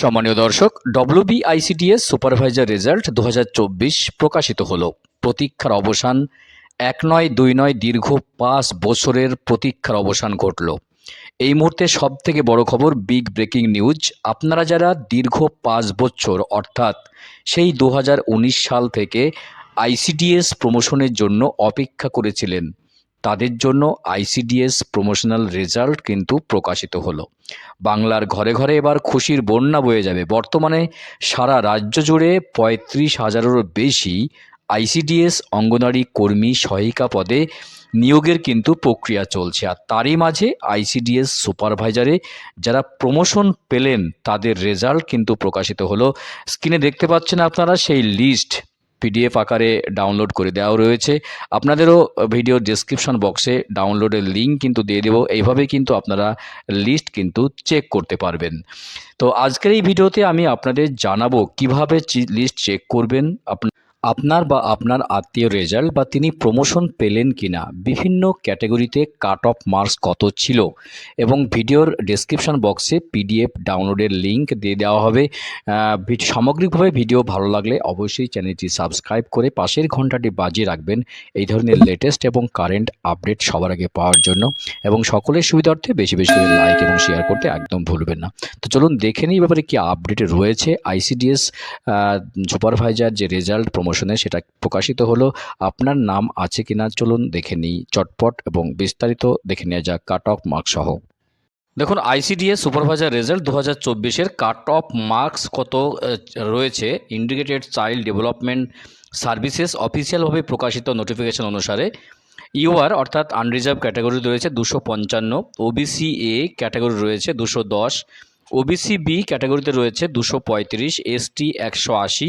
সম্মানীয় দর্শক ডব্লিউবিআইসিটিএস supervisor result দু হাজার চব্বিশ প্রকাশিত হল। প্রতীক্ষার অবসান এক নয় দুই নয় দীর্ঘ পাঁচ বছরের প্রতীক্ষার অবসান ঘটল। এই মুহূর্তে সব থেকে বড় খবর, বিগ ব্রেকিং নিউজ। আপনারা যারা দীর্ঘ পাঁচ বছর, অর্থাৎ সেই দু হাজার উনিশ সাল থেকে আইসিডিএস প্রমোশনের জন্য অপেক্ষা করেছিলেন তাদের জন্য আইসিডিএস প্রমোশনাল রেজাল্ট কিন্তু প্রকাশিত হলো। বাংলার ঘরে ঘরে এবার খুশির বন্যা বয়ে যাবে। বর্তমানে সারা রাজ্য জুড়ে পঁয়ত্রিশ হাজারেরও বেশি আইসিডিএস অঙ্গনারী কর্মী সহায়িকা পদে নিয়োগের কিন্তু প্রক্রিয়া চলছে। আর তারই মাঝে আইসিডিএস সুপারভাইজারে যারা প্রমোশন পেলেন, তাদের রেজাল্ট কিন্তু প্রকাশিত হলো। স্ক্রিনে দেখতে পাচ্ছেন আপনারা সেই লিস্ট। পিডিএফ আকারে ডাউনলোড করে দেওয়া রয়েছে। আপনাদেরও ভিডিও ডেসক্রিপশন বক্সে ডাউনলোডের লিঙ্ক কিন্তু দিয়ে দেবো। এইভাবে কিন্তু আপনারা লিস্ট কিন্তু চেক করতে পারবেন। তো আজকের এই ভিডিওতে আমি আপনাদের জানাব কীভাবে লিস্ট চেক করবেন। আপনি আপনার বা আপনার আত্মীয় রেজাল্ট বা তিনি প্রমোশন পেলেন কিনা, বিভিন্ন ক্যাটাগরিতে কাট অফ মার্কস কত ছিল এবং ভিডিওর ডেসক্রিপশন বক্সে পিডিএফ ডাউনলোডের লিঙ্ক দিয়ে দেওয়া হবে। সামগ্রিকভাবে ভিডিও ভালো লাগলে অবশ্যই চ্যানেলটি সাবস্ক্রাইব করে পাশের ঘন্টাটি বাজিয়ে রাখবেন। এই ধরনের লেটেস্ট এবং কারেন্ট আপডেট সবার আগে পাওয়ার জন্য এবং সকলের সুবিধার্থে বেশি বেশি লাইক এবং শেয়ার করতে একদম ভুলবেন না। তো চলুন দেখে নিই ব্যাপারে কি আপডেট রয়েছে। আইসিডিএস সুপারভাইজার যে রেজাল্ট প্রমোশনে সেটা প্রকাশিত হলো। আপনার নাম আছে কিনা চলুন দেখে নিই চটপট এবং বিস্তারিত দেখে নেওয়া যাক কাট অফ মার্কস সহ। দেখুন আইসিডিএস সুপারভাইজার রেজাল্ট দু হাজার চব্বিশের কাট অফ মার্কস কত রয়েছে? ইন্ডিকেটেড চাইল্ড ডেভেলপমেন্ট সার্ভিসেস অফিসিয়ালভাবে প্রকাশিত নোটিফিকেশন অনুসারে। ইউআর অর্থাৎ আনরিজার্ভ ক্যাটাগরি রয়েছে দুশো পঞ্চান্ন ওবিসি এ ক্যাটাগরি রয়েছে দুশো দশ ওবিসি বি ক্যাটাগরিতে রয়েছে দুশো পঁয়ত্রিশ এসটি একশো আশি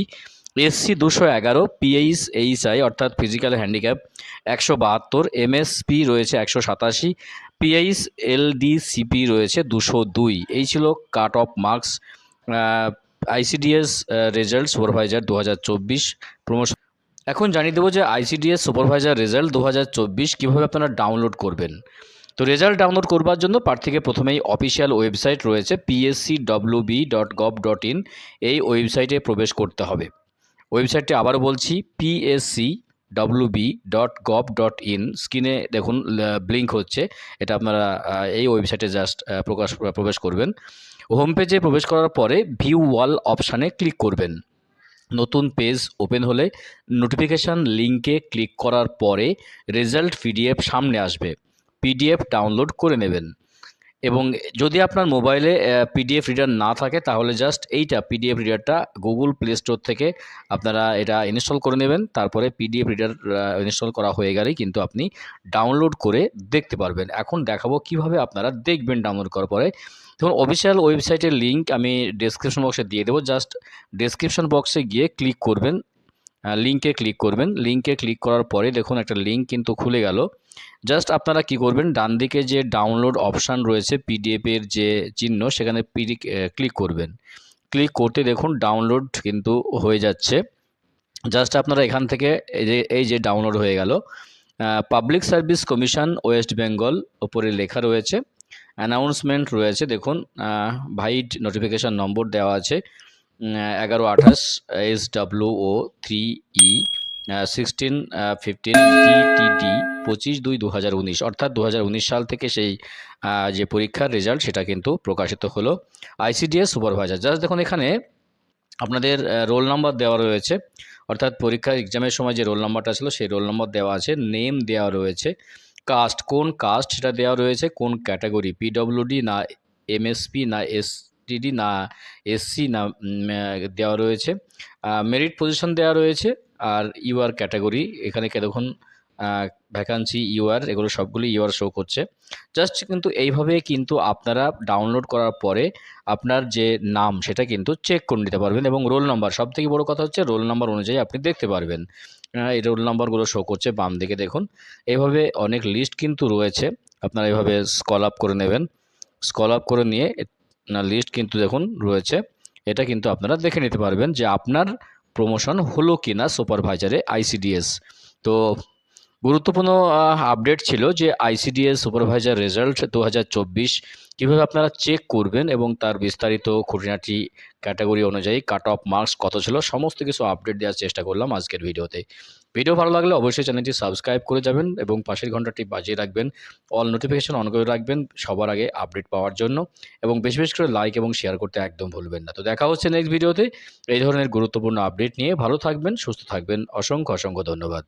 এসসি দুশো এগারো, পিএইচ এইচআই অর্থাৎ ফিজিক্যাল হ্যান্ডিক্যাপ একশো বাহাত্তর, এমএসপি রয়েছে একশো সাতাশি, পিএইচ, এলডিসিপি রয়েছে দুশো দুই। এই ছিল cut off marks ICDS result supervisor দু হাজার চব্বিশ প্রমোশন। এখন জানিয়ে দেবো যে আইসিডিএস সুপারভাইজার রেজাল্ট দু হাজার চব্বিশ কীভাবে আপনারা ডাউনলোড করবেন। তো রেজাল্ট ডাউনলোড করবার জন্য প্রার্থীকে প্রথমেই অফিসিয়াল ওয়েবসাইট রয়েছে PSC WB dot gov dot in এই ওয়েবসাইটে প্রবেশ করতে হবে। ওয়েবসাইটটি আবারও বলছি PSC WB dot gov dot in স্ক্রিনে দেখুন ব্লিঙ্ক হচ্ছে। এটা আপনারা এই ওয়েবসাইটে জাস্ট প্রকাশ, প্রবেশ করবেন। হোম পেজে প্রবেশ করার পরে ভিউ ওয়াল অপশানে ক্লিক করবেন। নতুন পেজ ওপেন হলে নোটিফিকেশান লিঙ্কে ক্লিক করার পরে রেজাল্ট পিডিএফ সামনে আসবে। পিডিএফ ডাউনলোড করে নেবেন। এবং যদি আপনার মোবাইলে পিডিএফ রিডার না থাকে, তাহলে জাস্ট এইটা পিডিএফ রিডারটা গুগল প্লে স্টোর থেকে আপনারা এটা ইনস্টল করে নেবেন। তারপরে পিডিএফ রিডার ইনস্টল করা হয়ে গেলেই কিন্তু আপনি ডাউনলোড করে দেখতে পারবেন। এখন দেখাবো কীভাবে আপনারা দেখবেন ডাউনলোড করার পরে। দেখুন অফিসিয়াল ওয়েবসাইটের লিঙ্ক আমি ডেসক্রিপশন বক্সে দিয়ে দেবো। জাস্ট ডেসক্রিপশন বক্সে গিয়ে ক্লিক করবেন। লিঙ্কে ক্লিক করবেন। লিঙ্কে ক্লিক করার পরে দেখুন একটা লিঙ্ক কিন্তু খুলে গেল। জাস্ট আপনারা কি করবেন? ডান দিকে যে ডাউনলোড অপশান রয়েছে পিডিএফের যে চিহ্ন, সেখানে পিডি ক্লিক করবেন। ক্লিক করতে দেখুন ডাউনলোড কিন্তু হয়ে যাচ্ছে। জাস্ট আপনারা এখান থেকে এই যে এই যে ডাউনলোড হয়ে গেল। Public service commission West Bengal ওপরে লেখা রয়েছে। অ্যানাউন্সমেন্ট রয়েছে। দেখুন ভাইড নোটিফিকেশান নম্বর দেওয়া আছে। এগারো আঠাশ S W O three E sixteen fifteen TTD পঁচিশ দুই দু হাজার উনিশ। অর্থাৎ দু হাজার উনিশ সাল থেকে সেই যে পরীক্ষার রেজাল্ট সেটা কিন্তু প্রকাশিত হলো। আইসিডিএস সুপারভাইজার জাস্ট দেখুন এখানে আপনাদের রোল নাম্বার দেওয়া রয়েছে। অর্থাৎ পরীক্ষার এক্সামের সময় যে রোল নাম্বারটা ছিল, সেই রোল নাম্বার দেওয়া আছে। নেম দেওয়া রয়েছে। কাস্ট কোন কাস্ট সেটা দেওয়া রয়েছে। কোন ক্যাটাগরি পিডব্লিউডি না এমএসপি না এসটিডি না এসসি না দেওয়া রয়েছে। মেরিট পজিশন দেওয়া রয়েছে আর ইউআর ক্যাটাগরি এখানে কে দেখুন ভ্যাকান্সি ইউআর এগুলো সবগুলি ইউআর শো করছে। জাস্ট কিন্তু এইভাবে কিন্তু আপনারা ডাউনলোড করার পরে আপনার যে নাম, সেটা কিন্তু চেক করে নিতে পারবেন এবং রোল নাম্বার সব থেকে বড়ো কথা হচ্ছে রোল নাম্বার অনুযায়ী আপনি দেখতে পারবেন। এই রোল নাম্বারগুলো শো করছে বাম দিকে দেখুন। এইভাবে অনেক লিস্ট কিন্তু রয়েছে, আপনারা এইভাবে স্কল আপ করে নেবেন। স্কল আপ করে নিয়ে লিস্ট কিন্তু দেখুন রয়েছে। এটা কিন্তু আপনারা দেখে নিতে পারবেন যে আপনার প্রমোশন হলো কি না সুপারভাইজারে আইসিডিএস তো গুরুত্বপূর্ণ আপডেট ছিল যে আইসিডিএস সুপারভাইজার রেজাল্ট দু কীভাবে আপনারা চেক করবেন এবং তার বিস্তারিত খুঁটিনাটি ক্যাটাগরি অনুযায়ী কাট অফ মার্কস কত ছিল, সমস্ত কিছু আপডেট দেওয়ার চেষ্টা করলাম আজকের ভিডিওতে। ভিডিও ভালো লাগলে অবশ্যই চ্যানেলটি সাবস্ক্রাইব করে যাবেন এবং পাশের ঘন্টাটি বাজিয়ে রাখবেন। অল নোটিফিকেশন অন করে রাখবেন সবার আগে আপডেট পাওয়ার জন্য এবং বেশি বেশি করে লাইক এবং শেয়ার করতে একদম ভুলবেন না। তো দেখা হচ্ছে নেক্সট ভিডিওতে। এই ধরনের গুরুত্বপূর্ণ আপডেট নিয়ে ভালো থাকবেন, সুস্থ থাকবেন। অসংখ্য অসংখ্য ধন্যবাদ।